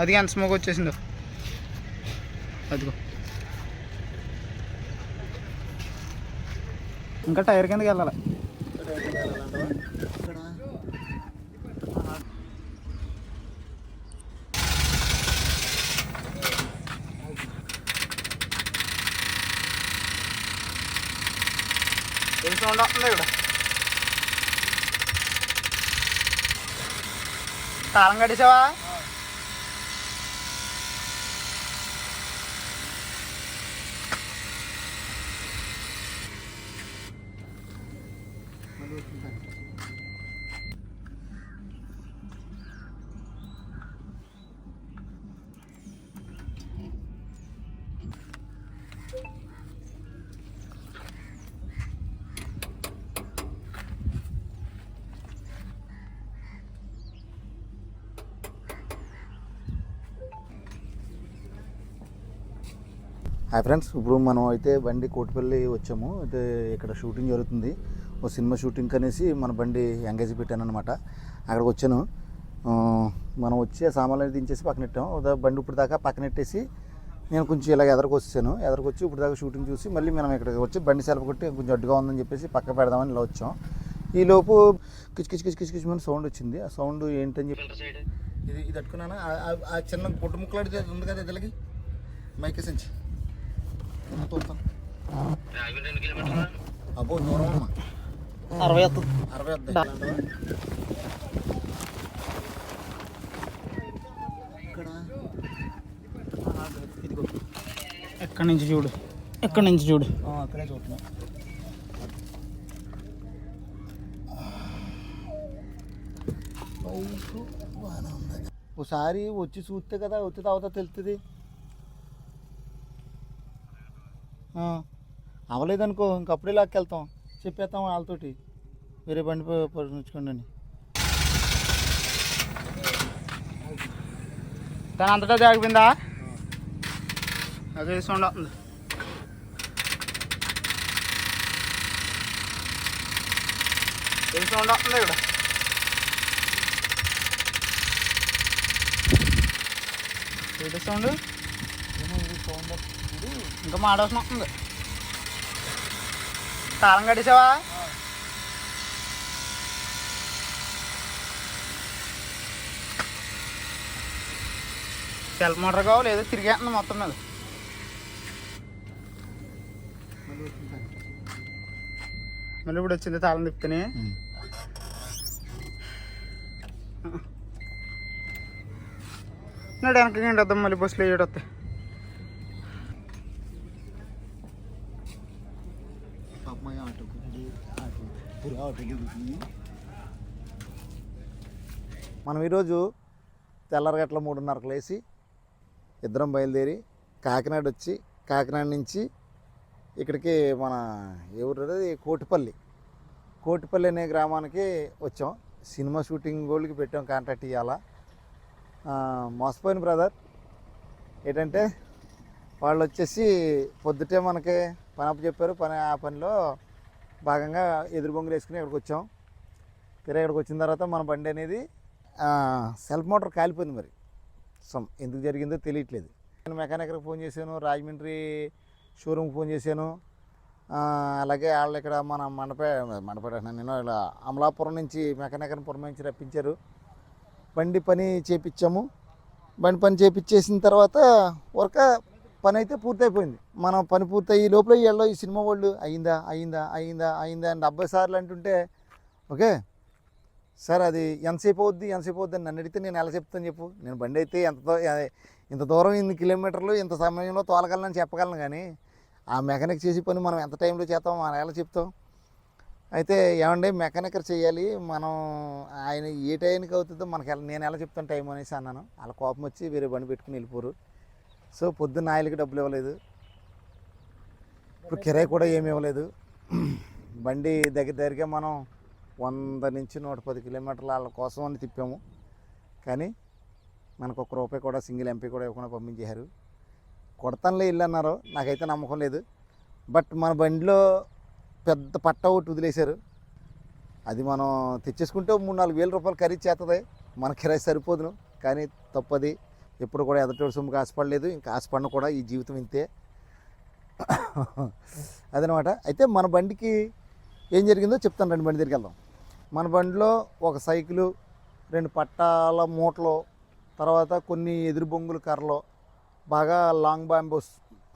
అది ఎంత స్మోక్ వచ్చేసిందో. అదిగో. ఇంకా టైర్ కిందకి వెళ్ళాలి. సౌండ్ వస్తుంది ఇక్కడ? తాళం కట్టేసావా? హాయ్ ఫ్రెండ్స్ ఇప్పుడు మనం అయితే బండి కోటిపల్లి వచ్చాము. అయితే ఇక్కడ షూటింగ్ జరుగుతుంది. ఓ సినిమా షూటింగ్ అనేసి మన బండి ఎంగేజ్ పెట్టాను అనమాట అక్కడికి వచ్చాను. మనం వచ్చి ఆ సామాన్లు దించేసి పక్కన పెట్టాం. ఉదా బండి ఇప్పుడు దాకా పక్కన పెట్టేసి నేను కొంచెం ఇలా ఎదరికి వచ్చాను ఎదరికి వచ్చి ఇప్పుడు దాకా షూటింగ్ చూసి మళ్ళీ మనం ఇక్కడికి వచ్చి బండి సెలవు కొట్టి కొంచెం అడ్డుగా ఉందని చెప్పేసి పక్క పెడదామని ఇలా వచ్చాం. ఈ లోపు కిచ్ కిచ్ కిచ్ కిచ్ కిచ్ అని సౌండ్ వచ్చింది. ఆ సౌండ్ ఏంటని చెప్పి ఇది ఇది అట్టుకున్నాను? ఆ- చిన్న పుట్టు ముక్కలాడితే ఉంది కదా ఇదిలకి మైకే సంచి. తోపుతాను అబ్బో దూరం అమ్మా. అరవై వస్తుంది అరవై ఎక్కడి నుంచి చూడు ఎక్కడి నుంచి చూడు అక్కడే చూస్తున్నాం. ఒకసారి వచ్చి చూస్తే కదా వచ్చి తర్వాత తెలుస్తుంది ఆ, అవ్వలేదనుకో ఇంకప్పుడే లాక్కెళ్తాం చెప్పేస్తాం వాళ్ళతోటి వేరే బండి పడుచుకోండి అని దాని అంతటా జాగిపోయిందా? అదే సౌండ్ వస్తుంది. ఏం సౌండ్ ఇక్కడ? ఏంటి సౌండ్? ఇంకా మాడవసం వస్తుంది. తాళం కట్టేసావా? సెల్ఫ్ మోటార్ కావాలి ఏదో తిరిగేస్తుంది మొత్తం మీద మళ్ళీ ఇప్పుడు వచ్చింది తాళం తిప్పుతానే నాడు వెనక గంట వద్దాం మళ్ళీ బస్సులో ఏడు వస్తాయి అమ్మాయి ఆటో ఆటో పురా ఆటోకి మనం ఈరోజు తెల్లరగట్ల మూడున్నరకు లేచి ఇద్దరం బయలుదేరి కాకినాడ వచ్చి కాకినాడ నుంచి ఇక్కడికి మన ఏ ఊరు కోటిపల్లి. కోటిపల్లి అనే గ్రామానికి వచ్చాం. సినిమా షూటింగ్ గోల్డ్కి పెట్టాం కాంట్రాక్ట్ ఇవ్వాలా మోసపోయిన బ్రదర్. ఏంటంటే వాళ్ళు వచ్చేసి పొద్దుటే మనకి పని అప్పు చెప్పారు. పని ఆ పనిలో భాగంగా ఎదురు బొంగులు వేసుకుని ఇక్కడికి వచ్చాం. తీరా ఇక్కడికి వచ్చిన తర్వాత మన బండి అనేది సెల్ఫ్ మోటార్ కాలిపోయింది మరి. సమ్ ఎందుకు జరిగిందో తెలియట్లేదు. నేను మెకానిక్కి ఫోన్ చేశాను రాజమండ్రి షోరూమ్కి ఫోన్ చేశాను. అలాగే వాళ్ళు ఇక్కడ మన మండపే మండపేట నేను ఇలా అమలాపురం నుంచి మెకానికల్ పురం నుంచి రప్పించారు. బండి పని చేపించాము బండి పని చేపించేసిన తర్వాత వర్క్ పని అయితే పూర్తయిపోయింది. మనం పని పూర్తయి ఈ లోపల వీళ్ళు ఈ సినిమా వాళ్ళు అయిందా అయిందా అయిందా అయిందా అని డెబ్బై సార్లు అంటుంటే ఓకే సార్ అది ఎంతసేపు అవుద్ది? ఎంతసేపు అవుద్ది? అని నన్ను అడిగితే నేను ఎలా చెప్తాను చెప్పు. నేను బండి అయితే ఎంత ఇంత దూరం ఇన్ని కిలోమీటర్లు ఇంత సమయంలో తోలగలను చెప్పగలను కానీ ఆ మెకానిక్ చేసే పని మనం ఎంత టైంలో చేస్తాం? మనం ఎలా చెప్తాం? అయితే ఏమండి మెకానికర్ చేయాలి మనం ఆయన ఏ టైంకి అవుతుందో మనకి ఎలా నేను ఎలా చెప్తాను టైం అనేసి అన్నాను. వాళ్ళ కోపం వచ్చి వేరే బండి పెట్టుకుని వెళ్ళిపోరు. సో పొద్దున్న ఆయిల్కి డబ్బులు ఇవ్వలేదు. ఇప్పుడు కిరాయి కూడా ఏమి ఇవ్వలేదు. బండి దగ్గర దగ్గరగా మనం వంద నుంచి నూట పది కిలోమీటర్ల వాళ్ళ కోసం అని తిప్పాము. కానీ మనకు ఒక రూపాయి కూడా సింగిల్ ఎంపీ కూడా ఇవ్వకుండా పంపించారు కొడతానులే ఇల్లు అన్నారు. నాకైతే నమ్మకం లేదు. బట్ మన బండిలో పెద్ద పట్ట ఒకటి వదిలేశారు. అది మనం తెచ్చేసుకుంటే మూడు నాలుగు వేల రూపాయలు ఖరీదు చేస్తుంది మన కిరాయి సరిపోదును. కానీ తప్పది. ఎప్పుడు కూడా ఎదటోడు సొమ్ముకి ఆశపడలేదు. ఇంకా ఆశపడిన కూడా ఈ జీవితం ఇంతే. అదనమాట. అయితే మన బండికి ఏం జరిగిందో చెప్తాను రెండు. బండి దగ్గరికి వెళ్దాం. మన బండిలో ఒక సైకిలు రెండు పట్టాల మూటలు తర్వాత కొన్ని ఎదురు బొంగులు కర్రలు బాగా లాంగ్ బాంబోస్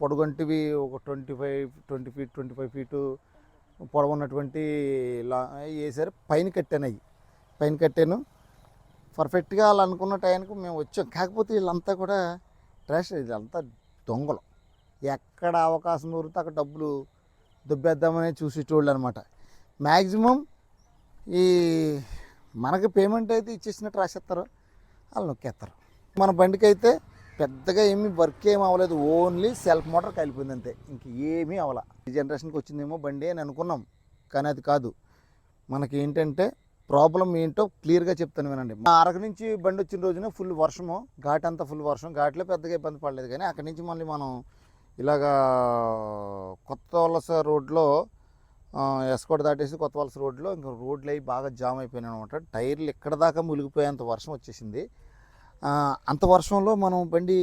పొడుగంటివి ఒక twenty five twenty feet twenty five feet పొడవు ఉన్నటువంటి లా వేసారు పైన కట్టాను అవి. పైన కట్టాను. పర్ఫెక్ట్గా వాళ్ళు అనుకున్న టైంకి మేము వచ్చాం. కాకపోతే వీళ్ళంతా కూడా ట్రాష్ వీళ్ళంతా దొంగలు. ఎక్కడ అవకాశం దొరికితే అక్కడ డబ్బులు దుబ్బేద్దామని చూసేటోళ్ళు అనమాట మ్యాక్సిమం ఈ మనకి పేమెంట్ అయితే ఇచ్చేసినట్టు రాసేస్తారు. వాళ్ళు నొక్కేస్తారు. మన బండికి అయితే పెద్దగా ఏమీ వర్క్ ఏమి అవ్వలేదు. ఓన్లీ సెల్ఫ్ మోటార్ కలిపింది అంతే. ఇంక ఏమీ అవ్వాల. ఈ జనరేషన్కి వచ్చిందేమో బండి అని అనుకున్నాం. కానీ అది కాదు. మనకి ఏంటంటే ప్రాబ్లం ఏంటో క్లియర్గా చెప్తాను వినండి. మా అరకు నుంచి బండి వచ్చిన రోజున ఫుల్ వర్షము. ఘాట్ అంతా ఫుల్ వర్షం. ఘాట్లో పెద్దగా ఇబ్బంది పడలేదు. కానీ అక్కడి నుంచి మళ్ళీ మనం ఇలాగా కొత్త వలస రోడ్లో ఎస్కోట్ దాటేసి కొత్త వలస రోడ్లో ఇంకా రోడ్లు అవి బాగా జామ్ అయిపోయినాయి అనమాట టైర్లు ఇక్కడ దాకా మునిగిపోయేంత వర్షం వచ్చేసింది. అంత వర్షంలో మనం బండి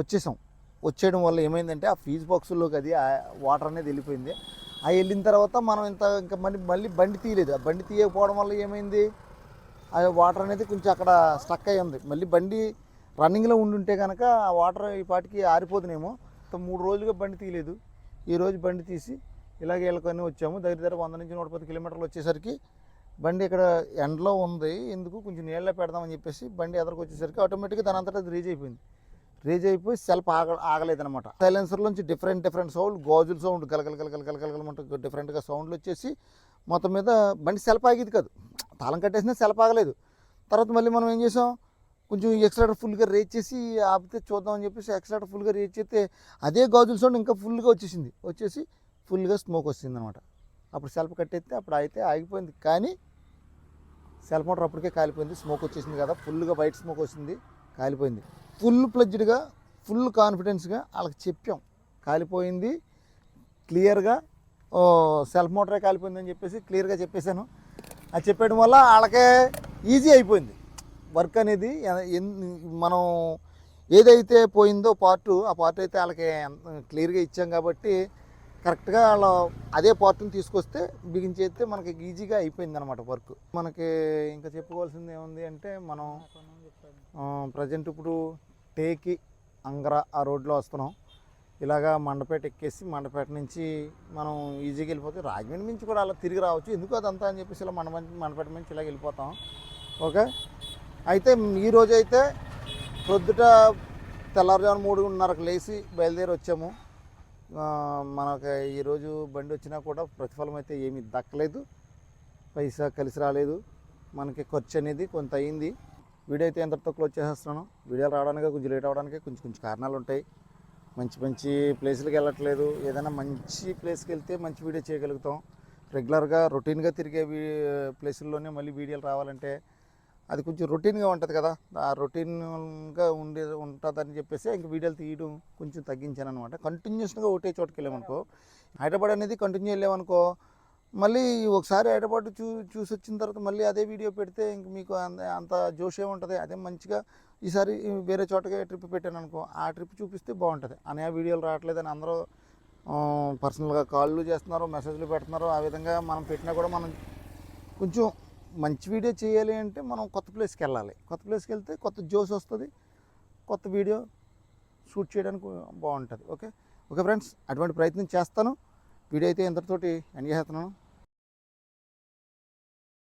వచ్చేసాం. వచ్చేయడం వల్ల ఏమైందంటే ఆ ఫీజ్ బాక్సుల్లోకి అది వాటర్ అనేది వెళ్ళిపోయింది. ఆ వెళ్ళిన తర్వాత మనం ఇంత ఇంకా మళ్ళీ మళ్ళీ బండి తీయలేదు. ఆ బండి తీయకపోవడం వల్ల ఏమైంది? ఆ వాటర్ అనేది కొంచెం అక్కడ స్టక్ అయ్యి ఉంది. మళ్ళీ బండి రన్నింగ్లో ఉండుంటే కనుక ఆ వాటర్ ఈ పాటికి ఆరిపోదునేమో. మూడు రోజులుగా బండి తీయలేదు. ఈరోజు బండి తీసి ఇలాగే వెళ్ళుకొని వచ్చాము. దగ్గర దగ్గర వంద నుంచి నూట పది కిలోమీటర్లు వచ్చేసరికి బండి ఇక్కడ ఎండలో ఉంది. ఎందుకు? కొంచెం నీళ్ళ పెడదామని చెప్పేసి బండి ఎదరికి వచ్చేసరికి ఆటోమేటిక్గా దాని అంతటా అది రీజ్ అయిపోయింది. రీజ్ అయిపోయి సెల్ఫ్ ఆగ ఆగలేదనమాట సైలెన్సర్ నుంచి డిఫరెంట్ డిఫరెంట్ సౌండ్ గాజుల సౌండ్ గలగల గలగల గలగల డిఫరెంట్గా సౌండ్లు వచ్చేసి మొత్తం మీద బండి సెల్ఫ్ ఆగేది కాదు. తాళం కట్టేసినా సెల్ఫ్ ఆగలేదు. తర్వాత మళ్ళీ మనం ఏం చేసాం? కొంచెం ఎక్స్ట్రాటర్ ఫుల్గా రేట్ చేసి ఆపితే చూద్దామని చెప్పేసి ఎక్స్ట్రాటర్ ఫుల్గా రేట్ చేస్తే అదే గాజుల సౌండ్ ఇంకా ఫుల్గా వచ్చేసింది. వచ్చేసి ఫుల్గా స్మోక్ వచ్చింది అనమాట అప్పుడు సెల్ఫ్ కట్టేస్తే అప్పుడు అయితే ఆగిపోయింది. కానీ సెల్ మోటార్ అప్పటికే కాలిపోయింది. స్మోక్ వచ్చేసింది కదా ఫుల్గా వైట్ స్మోక్ వచ్చింది కాలిపోయింది. ఫుల్ ప్లజ్డ్గా ఫుల్ కాన్ఫిడెన్స్గా వాళ్ళకి చెప్పాం. కాలిపోయింది క్లియర్గా సెల్ఫ్ మోటరే కాలిపోయిందని చెప్పేసి క్లియర్గా చెప్పేశాను. అది చెప్పడం వల్ల వాళ్ళకే ఈజీ అయిపోయింది. వర్క్ అనేది ఎన్- మనం ఏదైతే పోయిందో పార్టు ఆ పార్ట్ అయితే వాళ్ళకి క్లియర్గా ఇచ్చాం కాబట్టి కరెక్ట్గా వాళ్ళ అదే పార్ట్ని తీసుకొస్తే బిగించేస్తే మనకి ఈజీగా అయిపోయింది అనమాట వర్క్. మనకి ఇంకా చెప్పుకోవాల్సింది ఏముంది అంటే మనం ప్రజెంట్ ఇప్పుడు టేకి అంగరా ఆ రోడ్లో వస్తున్నాం. ఇలాగా మండపేట ఎక్కేసి మండపేట నుంచి మనం ఈజీగా వెళ్ళిపోతే రాజమండ్రి నుంచి కూడా అలా తిరిగి రావచ్చు. ఎందుకు అదంతా అని చెప్పేసి ఇలా మండ మండపేట నుంచి ఇలా వెళ్ళిపోతాం. ఓకే? అయితే ఈరోజు అయితే ప్రొద్దుట తెల్లారుజామున మూడున్నరకు లేచి బయలుదేరి వచ్చాము. మనకి ఈరోజు బండి వచ్చినా కూడా ప్రతిఫలం అయితే ఏమీ దక్కలేదు. పైసా కలిసి రాలేదు. మనకి ఖర్చు అనేది కొంత అయింది. వీడియో అయితే ఎంతతో క్లోజ్ చేసేస్తున్నాను. వీడియోలు రావడానికి కొంచెం లేట్ అవడానికి కొంచెం కొంచెం కారణాలు ఉంటాయి. మంచి మంచి ప్లేసులకు వెళ్ళట్లేదు. ఏదైనా మంచి ప్లేస్కి వెళ్తే మంచి వీడియో చేయగలుగుతాం. రెగ్యులర్గా రొటీన్గా తిరిగే వీ ప్లేసుల్లోనే మళ్ళీ వీడియోలు రావాలంటే అది కొంచెం రొటీన్గా ఉంటుంది కదా. ఆ రొటీన్గా ఉండే ఉంటుందని చెప్పేసి ఇంక వీడియోలు తీయడం కొంచెం తగ్గించాను అనమాట కంటిన్యూస్గా ఒకటే చోటుకి వెళ్ళామనుకో హైదరాబాద్ అనేది కంటిన్యూ వెళ్ళామనుకో మళ్ళీ ఒకసారి హైదరాబాద్ చూ చూసి వచ్చిన తర్వాత మళ్ళీ అదే వీడియో పెడితే ఇంక మీకు అంత అంత జోష్ ఏముంటుంది అదే మంచిగా ఈసారి వేరే చోటకే ట్రిప్ పెట్టాను అనుకో ఆ ట్రిప్ చూపిస్తే బాగుంటుంది. అనే వీడియోలు రావట్లేదని అందరూ పర్సనల్గా కాళ్ళు చేస్తున్నారు మెసేజ్లు పెడుతున్నారు. ఆ విధంగా మనం పెట్టినా కూడా మనం కొంచెం మంచి వీడియో చేయాలి అంటే మనం కొత్త ప్లేస్కి వెళ్ళాలి. కొత్త ప్లేస్కి వెళ్తే కొత్త జోస్ వస్తుంది. కొత్త వీడియో షూట్ చేయడానికి బాగుంటుంది. ఓకే? ఓకే ఫ్రెండ్స్ అటువంటి ప్రయత్నం చేస్తాను. వీడియో అయితే ఇంతటితోటి ఎండ్ చేస్తున్నాను.